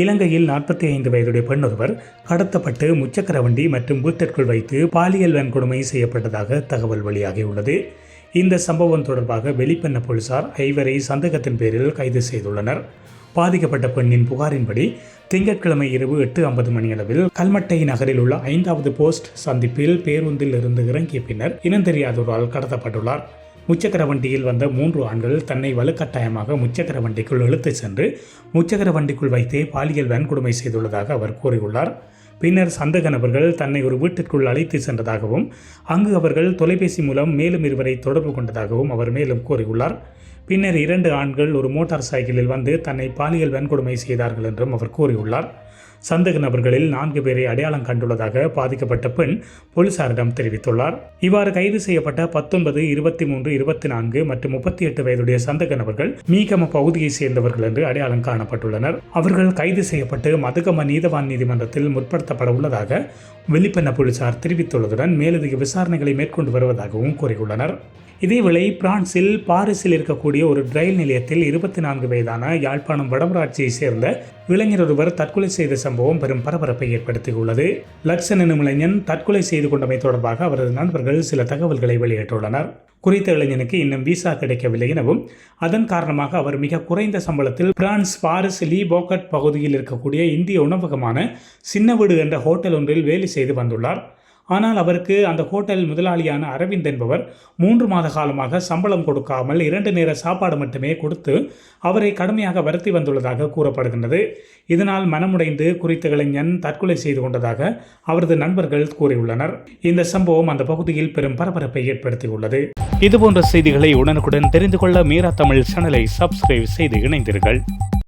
இலங்கையில் நாற்பத்தி ஐந்து வயதுடைய பெண்ணொருவர் கடத்தப்பட்டு முச்சக்கர வண்டி மற்றும் வீட்டிற்குள் வைத்து பாலியல் வன்கொடுமை செய்யப்பட்டதாக தகவல் வெளியாகியுள்ளது. இந்த சம்பவம் தொடர்பாக வெளிப்பண்ண போலீசார் ஐவரை சந்தேகத்தின் பேரில் கைது செய்துள்ளனர். பாதிக்கப்பட்ட பெண்ணின் புகாரின்படி திங்கட்கிழமை இரவு எட்டு ஐம்பது மணியளவில் கல்மட்டை நகரில் உள்ள ஐந்தாவது போஸ்ட் சந்திப்பில் பேருந்தில் இருந்து இறங்கிய பின்னர் இனந்தெரியாதோரால் கடத்தப்பட்டுள்ளார். முச்சக்கர வண்டியில் வந்த மூன்று ஆண்கள் தன்னை வலுக்கட்டாயமாக முச்சக்கர வண்டிக்குள் இழுத்துச் சென்று முச்சக்கர வண்டிக்குள் வைத்தே பாலியல் வன்கொடுமை செய்துள்ளதாக அவர் கூறியுள்ளார். பின்னர் சந்தக நபர்கள் தன்னை ஒரு வீட்டிற்குள் அழைத்து சென்றதாகவும் அங்கு அவர்கள் தொலைபேசி மூலம் மேலும் இருவரை தொடர்பு கொண்டதாகவும் அவர் மேலும் கூறியுள்ளார். பின்னர் இரண்டு ஆண்கள் ஒரு மோட்டார் சைக்கிளில் வந்து தன்னை பாலியல் வன்கொடுமை செய்தார்கள் என்றும் அவர் கூறியுள்ளார். சந்தேக நபர்களில் நான்கு பேரை அடையாளம் கண்டுள்ளதாக பாதிக்கப்பட்ட பெண் போலீசாரிடம் தெரிவித்துள்ளார். இவ்வாறு கைது செய்யப்பட்ட பத்தொன்பது இருபத்தி மூன்று இருபத்தி நான்கு மற்றும் முப்பத்தி எட்டு வயதுடைய சந்தேக நபர்கள் மீகம பகுதியைச் சேர்ந்தவர்கள் என்று அடையாளம் காணப்பட்டுள்ளனர். அவர்கள் கைது செய்யப்பட்டு மதுகம நீதவான் நீதிமன்றத்தில் முற்படுத்தப்பட உள்ளதாக வெளிப்பண்ண போலீசார் தெரிவித்துள்ளதுடன் மேலதிக விசாரணைகளை மேற்கொண்டு வருவதாகவும் கூறியுள்ளனர். இதேவேளை பிரான்சில் பாரிஸில் இருக்கக்கூடிய ஒரு ரயில் நிலையத்தில் இருபத்தி நான்கு வயதான யாழ்ப்பாணம் வடமராட்சியைச் சேர்ந்த இளைஞர் ஒருவர் தற்கொலை செய்த சம்பவம் பெரும் பரபரப்பை ஏற்படுத்தியுள்ளது. லக்ஷன் எனும் இளைஞன் தற்கொலை செய்து கொண்டமை தொடர்பாக அவரது நண்பர்கள் சில தகவல்களை வெளியிட்டுள்ளனர். குறித்த இளைஞனுக்கு இன்னும் விசா கிடைக்கவில்லை எனவும் அதன் காரணமாக அவர் மிக குறைந்த சம்பளத்தில் பிரான்ஸ் பாரிஸ் லீ போக்கட் பகுதியில் இருக்கக்கூடிய இந்திய உணவகமான சின்ன வீடு என்ற ஹோட்டல் ஒன்றில் வேலை செய்து வந்துள்ளார். ஆனால் அவருக்கு அந்த ஹோட்டல் முதலாளியான அரவிந்த் என்பவர் மூன்று மாத காலமாக சம்பளம் கொடுக்காமல் இரண்டு நேர சாப்பாடு மட்டுமே கொடுத்து அவரை கடுமையாக வருத்தி வந்துள்ளதாக கூறப்படுகின்றது. இதனால் மனமுடைந்து குறித்த இளைஞன் தற்கொலை செய்து கொண்டதாக அவரது நண்பர்கள் கூறியுள்ளனர். இந்த சம்பவம் அந்த பகுதியில் பெரும் பரபரப்பை ஏற்படுத்தியுள்ளது. இதுபோன்ற செய்திகளை உடனுக்குடன் தெரிந்து கொள்ள மீரா தமிழ் சேனலை சப்ஸ்கிரைப் செய்து இணைந்தீர்கள்